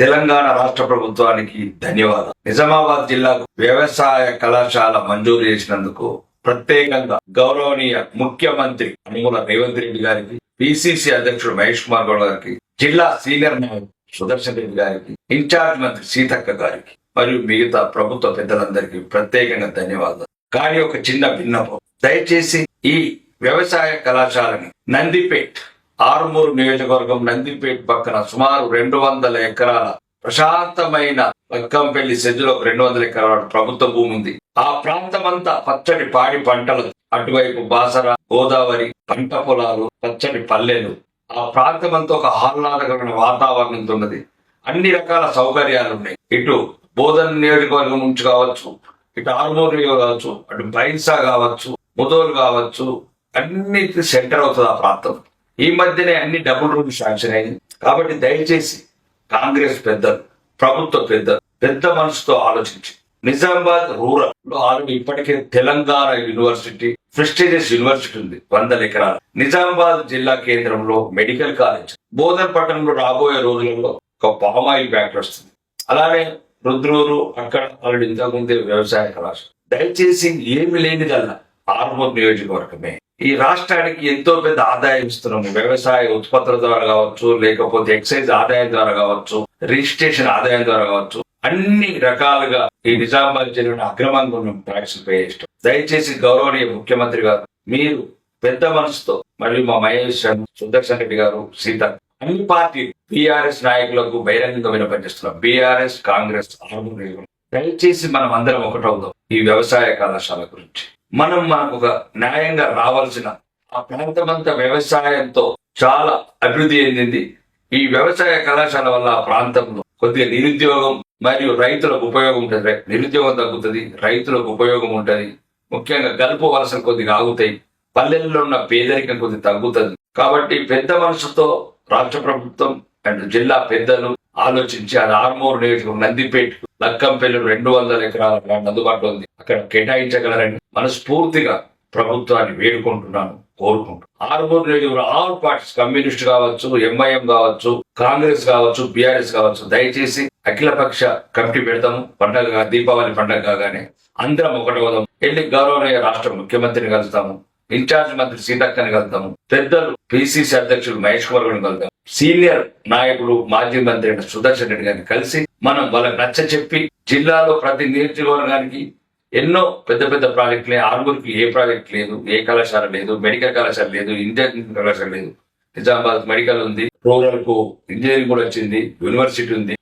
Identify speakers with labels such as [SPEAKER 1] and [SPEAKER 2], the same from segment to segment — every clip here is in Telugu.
[SPEAKER 1] తెలంగాణ రాష్ట్ర ప్రభుత్వానికి ధన్యవాదాలు. నిజామాబాద్ జిల్లాకు వ్యవసాయ కళాశాల మంజూరు చేసినందుకు ప్రత్యేకంగా గౌరవనీయ ముఖ్యమంత్రి అనుమూల రేవంత్ రెడ్డి గారికి పిసిసి అధ్యక్షుడు మహేష్ కుమార్ గౌడ్ గారికి జిల్లా సీనియర్ నాయకుడు సుదర్శన్ రెడ్డి గారికి ఇన్ఛార్జ్ మంత్రి సీతక్క గారికి మరియు మిగతా ప్రభుత్వ పెద్దలందరికీ ప్రత్యేకంగా ధన్యవాదాలు. కానీ ఒక చిన్న విన్నపం. దయచేసి ఈ వ్యవసాయ కళాశాలని నందిపేట్ ఆర్మూరు నియోజకవర్గం నందిపేట్ పక్కన సుమారు రెండు వందల ఎకరాల ప్రశాంతమైన లక్కంపల్లి సెజ్జులో రెండు వందల ఎకరాల ప్రభుత్వ భూమి ఉంది. ఆ ప్రాంతమంతా పచ్చడి పాడి పంటలు. అటువైపు బాసర గోదావరి పంట పొలాలు పచ్చడి పల్లెలు. ఆ ప్రాంతమంతా ఒక ఆహ్లాదకరమైన వాతావరణంతో ఉన్నది అన్ని రకాల సౌకర్యాలు ఉన్నాయి. ఇటు బోధన నియోజకవర్గం నుంచి కావచ్చు ఇటు ఆర్మూరు కావచ్చు అటు బైన్సా కావచ్చు ముదోలు కావచ్చు అన్నిటి సెంటర్ అవుతుంది ఆ ప్రాంతం. ఈ మధ్యనే అన్ని డబుల్ రూమ్ శాంక్షన్ అయింది కాబట్టి దయచేసి కాంగ్రెస్ పెద్దలు ప్రభుత్వ పెద్దలు పెద్ద మనసుతో ఆలోచించి. నిజామాబాద్ రూరల్లో ఆల్రెడీ ఇప్పటికే తెలంగాణ యూనివర్సిటీ ప్రెస్టీజియస్ యూనివర్సిటీ ఉంది వందల ఎకరాలు. నిజామాబాద్ జిల్లా కేంద్రంలో మెడికల్ కాలేజ్. బోధన్ పట్టణంలో రాబోయే రోజులలో ఒక పామాయిల్ ఫ్యాక్టరీ వస్తుంది. అలానే రుద్రూరు అక్కడ ఆల్రెడీ ఇంతకుముందే వ్యవసాయ కళాశాల. దయచేసి ఏమి లేనిదల్లా ఆర్మూర్ నియోజకవర్గమే. ఈ రాష్ట్రానికి ఎంతో పెద్ద ఆదాయం ఇస్తున్నాము. వ్యవసాయ ఉత్పత్తుల ద్వారా కావచ్చు లేకపోతే ఎక్సైజ్ ఆదాయం ద్వారా కావచ్చు రిజిస్ట్రేషన్ ఆదాయం ద్వారా కావచ్చు అన్ని రకాలుగా ఈ నిజామాబాద్ జిల్లాను అక్రమంగా ఉన్న ట్యాక్స్ పే చేస్తాం దయచేసి గౌరవనీయ ముఖ్యమంత్రి గారు మీరు పెద్ద మనసుతో మరియు మా మహేష్ సుదర్శన్ రెడ్డి గారు సీత అన్ని పార్టీ బీఆర్ఎస్ నాయకులకు బహిరంగంగా వినపనిస్తున్నాం బీఆర్ఎస్ కాంగ్రెస్ దయచేసి మనం అందరం ఒకటవుదాం ఈ వ్యవసాయ కళాశాల గురించి. మనం మనకు ఒక న్యాయంగా రావాల్సిన ఆ ప్రాంతమంతా వ్యవసాయంతో చాలా అభివృద్ధి చెందింది. ఈ వ్యవసాయ కళాశాల వల్ల ఆ ప్రాంతంలో కొద్దిగా నిరుద్యోగం మరియు రైతులకు ఉపయోగం ఉంటుంది. నిరుద్యోగం తగ్గుతుంది రైతులకు ఉపయోగం ఉంటుంది. ముఖ్యంగా గల్పు వలసలు కొద్దిగా ఆగుతాయి. పల్లెల్లో ఉన్న పేదరికం కొద్దిగా తగ్గుతుంది. కాబట్టి పెద్ద మనసుతో రాష్ట్ర ప్రభుత్వం అండ్ జిల్లా పెద్దలు ఆలోచించి అది ఆర్మూర్ నియోజకవర్గం నందిపేట లక్కంపల్లి రెండు వందల ఎకరాల ల్యాండ్ అందుబాటులో ఉంది. అక్కడ కేటాయించగలరని మనస్ఫూర్తిగా ప్రభుత్వాన్ని వేడుకుంటున్నాను కోరుకుంటున్నాను. ఆర్మూర్ నియోజకవర్గం ఆల్ పార్టీస్ కమ్యూనిస్ట్ కావచ్చు ఎంఐఎం కావచ్చు కాంగ్రెస్ కావచ్చు బీఆర్ఎస్ కావచ్చు దయచేసి అఖిలపక్ష కమిటీ పెడతాము. పండగ దీపావళి పండగ కాగానే అందరం ఒకటవదాం. వెళ్ళి గౌరవనీయ రాష్ట్ర ముఖ్యమంత్రిని కలుస్తాము ఇన్ఛార్జ్ మంత్రి సీతక్కని కలుద్దాము పెద్దలు పిసిసి అధ్యక్షుడు మహేష్ కుమార్ గారిని కలుద్దాం. సీనియర్ నాయకుడు మాజీ మంత్రి అయిన సుదర్శన్ రెడ్డి గారిని కలిసి మనం వాళ్ళకి నచ్చ చెప్పి జిల్లాలో ప్రతి నియోజకవర్గానికి ఎన్నో పెద్ద పెద్ద ప్రాజెక్టులు ఆరుగురికి ఏ ప్రాజెక్ట్ లేదు ఏ కళాశాల లేదు మెడికల్ కళాశాల లేదు ఇంజనీరింగ్ కళాశాల లేదు. నిజామాబాద్ మెడికల్ ఉంది రూరల్కు ఇంజనీరింగ్ కూడా వచ్చింది యూనివర్సిటీ ఉంది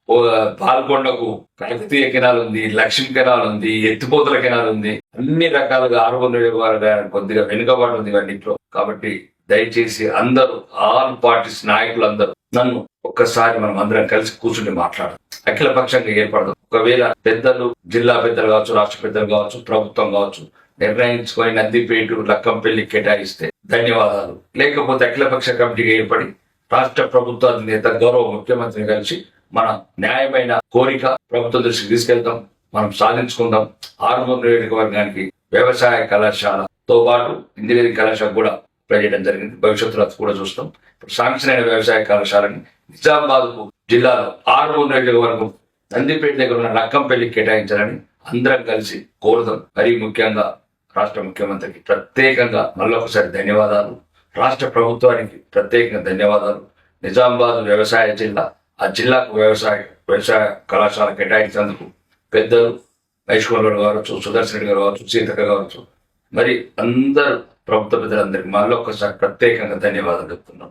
[SPEAKER 1] పాల్కొండకు కాకతీయ కెనాల్ ఉంది లక్ష్మీ కెనాల్ ఉంది ఎత్తిపోతల కెనాల్ ఉంది. అన్ని రకాలుగా ఆరుగురు నియోజకవర్గానికి కొద్దిగా వెనుకబాటు ఉంది అన్నింటిలో కాబట్టి దయచేసి అందరూ ఆల్ పార్టీస్ నాయకులందరూ నన్ను ఒక్కసారి మనం అందరం కలిసి కూర్చుని మాట్లాడదు. అఖిల పక్షంగా ఏర్పడదు. ఒకవేళ పెద్దలు జిల్లా పెద్దలు కావచ్చు రాష్ట్ర పెద్దలు కావచ్చు ప్రభుత్వం కావచ్చు నిర్ణయించుకొని నందిపేటు లక్కంపల్లి కేటాయిస్తే ధన్యవాదాలు. లేకపోతే అఖిలపక్ష కమిటీగా ఏర్పడి రాష్ట్ర ప్రభుత్వ నేత గౌరవ ముఖ్యమంత్రిని కలిసి మన న్యాయమైన కోరిక ప్రభుత్వ దృష్టికి తీసుకెళ్తాం. మనం సాధించుకుందాం. ఆరుమూరు నియోజకవర్గానికి వ్యవసాయ కళాశాలతో పాటు ఇంజనీరింగ్ కళాశాల కూడా ప్రజేయడం జరిగింది. భవిష్యత్తులో అది కూడా చూస్తాం. ఇప్పుడు శాంక్షన్ వ్యవసాయ కళాశాలని నిజామాబాద్ జిల్లాలో ఆరుమూరు వరకు నందిపేట దగ్గర ఉన్న రక్కంపల్లి కేటాయించాలని అందరం కలిసి కోరుదాం మరీ ముఖ్యంగా రాష్ట్ర ముఖ్యమంత్రికి ప్రత్యేకంగా మళ్ళొకసారి ధన్యవాదాలు. రాష్ట్ర ప్రభుత్వానికి ప్రత్యేకంగా ధన్యవాదాలు. నిజామాబాద్ వ్యవసాయ జిల్లా ఆ జిల్లాకు వ్యవసాయ వ్యవసాయ కళాశాల కేటాయించినందుకు పెద్దలు మహేశ్వర్ గారు కావచ్చు సుదర్శన్ గారు కావచ్చు సీతక్క కావచ్చు మరి అందరూ ప్రభుత్వ పెద్దలందరికీ మళ్ళొకసారి ప్రత్యేకంగా ధన్యవాదాలు చెప్తున్నాం.